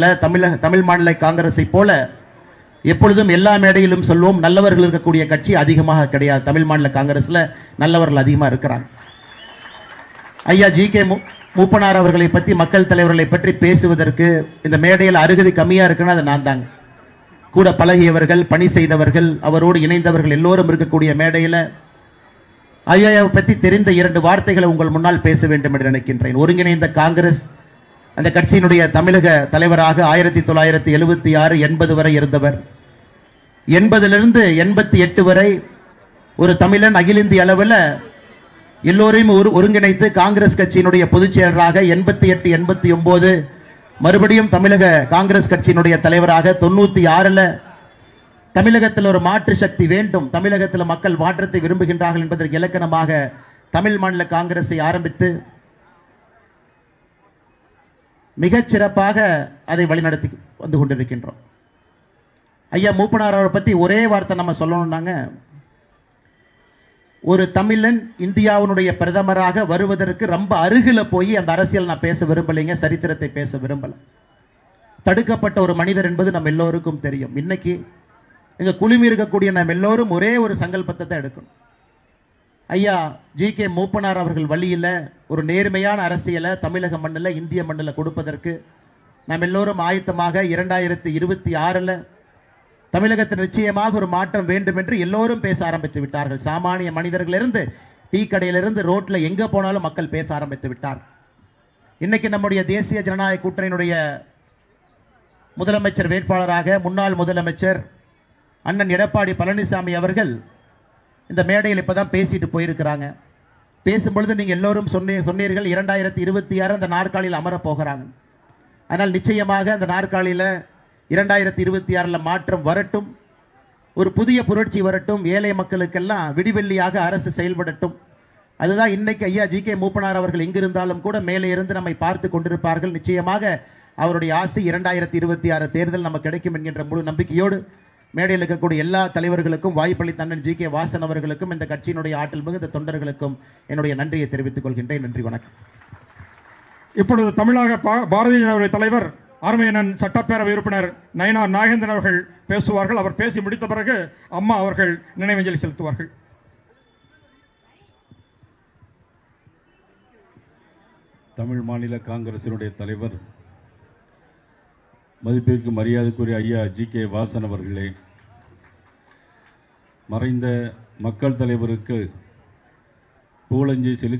தமிழக தமிழ் மாநில காங்கிரஸை போல எப்பொழுதும் எல்லா மேடையிலும் சொல்வோம் நல்லவர்கள் இருக்கக்கூடிய கட்சி அதிகமாக கிடையாது. தமிழ் மாநில காங்கிரஸ்ல நல்லவர்கள் அதிகமாக இருக்கிறாங்க. ஐயா ஜி கே மூப்பனார் அவர்களை பற்றி மக்கள் தலைவர்களை பற்றி பேசுவதற்கு இந்த மேடையில் அருகதி கம்மியா இருக்குன்னா அது நான் தாங்க. கூட பழகியவர்கள் பணி செய்தவர்கள் அவரோடு இணைந்தவர்கள் எல்லோரும் இருக்கக்கூடிய மேடையில் ஐயாவை பற்றி தெரிந்த இரண்டு வார்த்தைகளை உங்கள் முன்னால் பேச வேண்டும் என்று நினைக்கின்றேன். ஒருங்கிணைந்த காங்கிரஸ் அந்த கட்சியினுடைய தமிழக தலைவராக ஆயிரத்தி தொள்ளாயிரத்தி எழுபத்தி ஆறு எண்பது வரை இருந்தவர். எண்பதிலிருந்து எண்பத்தி எட்டு வரை ஒரு தமிழன் அகில இந்திய அளவில் எல்லோரையும் ஒரு ஒருங்கிணைத்து காங்கிரஸ் கட்சியினுடைய பொதுச் செயலராக எண்பத்தி எட்டு எண்பத்தி ஒன்பது மறுபடியும் தமிழக காங்கிரஸ் கட்சியினுடைய தலைவராக தொண்ணூத்தி ஆறுல தமிழகத்தில் ஒரு மாற்று சக்தி வேண்டும் தமிழகத்தில் மக்கள் மாற்றத்தை விரும்புகின்றார்கள் என்பதற்கு இலக்கணமாக தமிழ் மாநில காங்கிரஸை ஆரம்பித்து மிகச் சிறப்பாக அதை வழிநடத்தி வந்து கொண்டிருக்கின்றோம். ஐயா மூப்பனார் அவரை பற்றி ஒரே வார்த்தை நம்ம சொல்லணும்னாங்க ஒரு தமிழன் இந்தியாவினுடைய பிரதமராக வருவதற்கு ரொம்ப அருகில் போய் அந்த அரசியல் நான் பேச விரும்பலைங்க சரித்திரத்தை பேச விரும்பலை. தடுக்கப்பட்ட ஒரு மனிதர் என்பது நம்ம எல்லோருக்கும் தெரியும். இன்னைக்கு இங்கே குழுமி இருக்கக்கூடிய நம்ம எல்லோரும் ஒரே ஒரு சங்கல்பத்தை தான் எடுக்கணும். ஐயா ஜி. கே. மூப்பனார் அவர்கள் வழியில் ஒரு நேர்மையான அரசியலை தமிழக மண்ணில் இந்திய மண்ணில் கொடுப்பதற்கு நாம் எல்லோரும் ஆயத்தமாக இரண்டாயிரத்தி இருபத்தி ஆறில் தமிழகத்தில் நிச்சயமாக ஒரு மாற்றம் வேண்டும் என்று எல்லோரும் பேச ஆரம்பித்து விட்டார்கள். சாமானிய மனிதர்களிலிருந்து டீ கடையிலிருந்து ரோட்டில் எங்கே போனாலும் மக்கள் பேச ஆரம்பித்து விட்டார். இன்னைக்கு நம்முடைய தேசிய ஜனநாயக கூட்டணியினுடைய முதலமைச்சர் வேட்பாளராக முன்னாள் முதலமைச்சர் அண்ணன் எடப்பாடி பழனிசாமி அவர்கள் இந்த மேடையில் இப்போ தான் பேசிட்டு போயிருக்கிறாங்க. பேசும்பொழுது நீங்கள் எல்லோரும் சொன்னீ சொன்னீர்கள் இரண்டாயிரத்தி இருபத்தி ஆறு அந்த நாற்காலியில் அமரப் போகிறாங்க. ஆனால் நிச்சயமாக அந்த நாற்காலியில் இரண்டாயிரத்தி இருபத்தி ஆறில் மாற்றம் வரட்டும். ஒரு புதிய புரட்சி வரட்டும். ஏழை மக்களுக்கெல்லாம் விடிவெள்ளியாக அரசு செயல்படட்டும். அதுதான் இன்னைக்கு ஐயா ஜி கே மூப்பனார் அவர்கள் எங்கிருந்தாலும் கூட மேலே இருந்து நம்மை பார்த்து கொண்டிருப்பார்கள். நிச்சயமாக அவருடைய ஆசை இரண்டாயிரத்தி இருபத்தி ஆறு தேர்தல் நமக்கு கிடைக்கும் என்கின்ற முழு நம்பிக்கையோடு மேடையில் இருக்கக்கூடிய எல்லா தலைவர்களுக்கும் வாய்ப்பளித்த அண்ணன் ஜி கே வாசன் அவர்களுக்கும் இந்த கட்சியினுடைய ஆற்றல் மிகுந்த தொண்டர்களுக்கும் என்னுடைய நன்றியை தெரிவித்துக் கொள்கின்றேன். நன்றி வணக்கம். இப்பொழுது தமிழக பா- பாரதிய ஜனதா தலைவர் அருமையனன் சட்டப்பேரவை உறுப்பினர் நயனார் நாகேந்திரன் அவர்கள் பேசுவார்கள். அவர் பேசி முடித்த பிறகு அம்மா அவர்கள் நினைவஞ்சலி செலுத்துவார்கள். தமிழ் மாநில காங்கிரசினுடைய தலைவர் மதிப்பிற்கு மரியாதைக்குரிய ஐயா ஜி கே வாசன் அவர்களே மறைந்த மக்கள் தலைவருக்கு பூலஞ்சி செலுத்தி